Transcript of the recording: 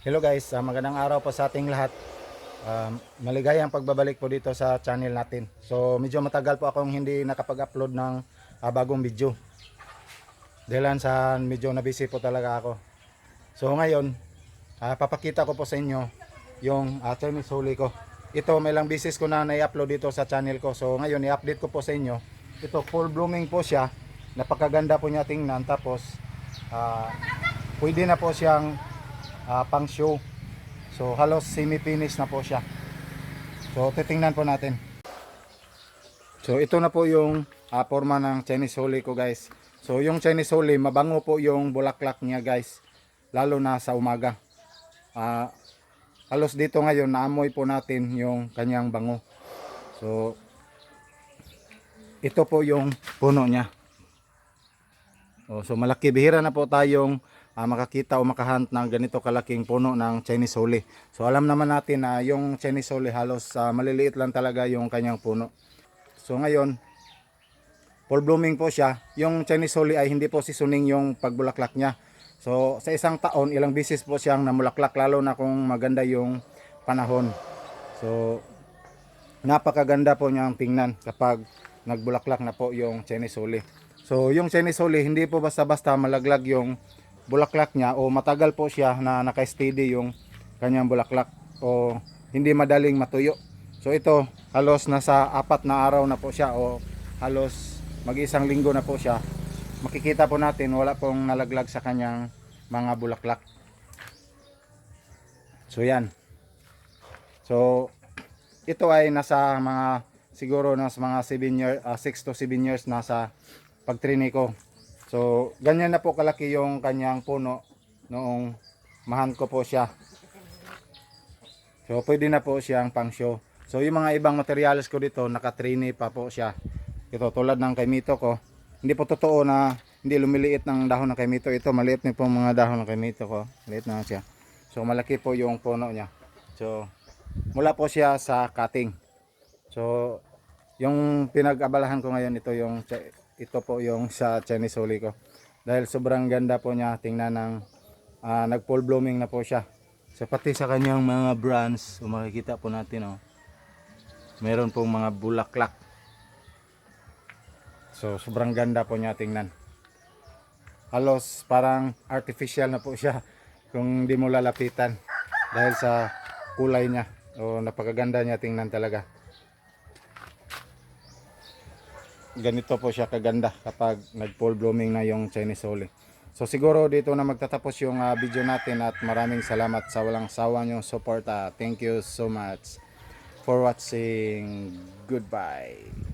Hello guys, ah, magandang araw po sa ating lahat. Um, maligayang pagbabalik po dito sa channel natin. So medyo matagal po akong hindi nakapag-upload ng ah, bagong video. Dahil sa medyo nabisi po talaga ako. So ngayon, ah, papakita ko po sa inyo yung uh, Chinese huli ko. Ito may lang business ko na na-upload dito sa channel ko. So ngayon i-update ko po sa inyo. Ito full blooming po siya. Napakaganda po niya tingnan. Tapos ah, pwede na po siyang ah, pang show. So halos semi-finish na po siya. So titingnan po natin. So ito na po yung ah, forma ng Chinese Holy ko guys. So yung Chinese Holy, mabango po yung bulaklak niya guys. Lalo na sa umaga. Ah, halos dito ngayon naamoy po natin yung kanyang bango. So ito po yung puno niya. Oh, so malaki bihira na po tayong ah, makakita o makahunt ng ganito kalaking puno ng Chinese Holy. So alam naman natin na yung Chinese Holy halos ah, maliliit lang talaga yung kanyang puno. So ngayon, full blooming po siya. Yung Chinese Holy ay hindi po seasoning yung pagbulaklak niya. So sa isang taon, ilang bisis po siyang namulaklak lalo na kung maganda yung panahon. So napakaganda po niyang tingnan kapag nagbulaklak na po yung Chinese Holy. So yung Chinese Holy hindi po basta-basta malaglag yung bulaklak niya o matagal po siya na naka-steady yung kanyang bulaklak o hindi madaling matuyo. So ito halos nasa apat na araw na po siya o halos mag-isang linggo na po siya. Makikita po natin wala pong nalaglag sa kanyang mga bulaklak. So yan. So ito ay nasa mga siguro nasa mga 7 years 6 to 7 years nasa pagtrini ko. So ganyan na po kalaki yung kanyang puno noong mahan ko po siya. So pwede na po siyang pang show. So yung mga ibang materials ko dito nakatrini pa po siya. Ito tulad ng kaimito ko. Hindi po totoo na hindi lumiliit ng dahon ng kaimito. Ito maliit na po mga dahon ng kaimito ko. Maliit na siya. So malaki po yung puno niya. So mula po siya sa cutting. So yung pinag-abalahan ko ngayon ito yung ito po yung sa Chinese Holy ko. Dahil sobrang ganda po niya tingnan ng ah, nag full blooming na po siya. So pati sa kanyang mga branch, so makikita po natin oh. Meron pong mga bulaklak. So sobrang ganda po niya tingnan. Halos parang artificial na po siya kung hindi mo lalapitan dahil sa kulay niya. O napakaganda niya tingnan talaga. Ganito po siya kaganda kapag nag full blooming na yung Chinese Holy. So siguro dito na magtatapos yung ah, video natin at maraming salamat sa walang sawa nyo suporta. Thank you so much for watching. Goodbye.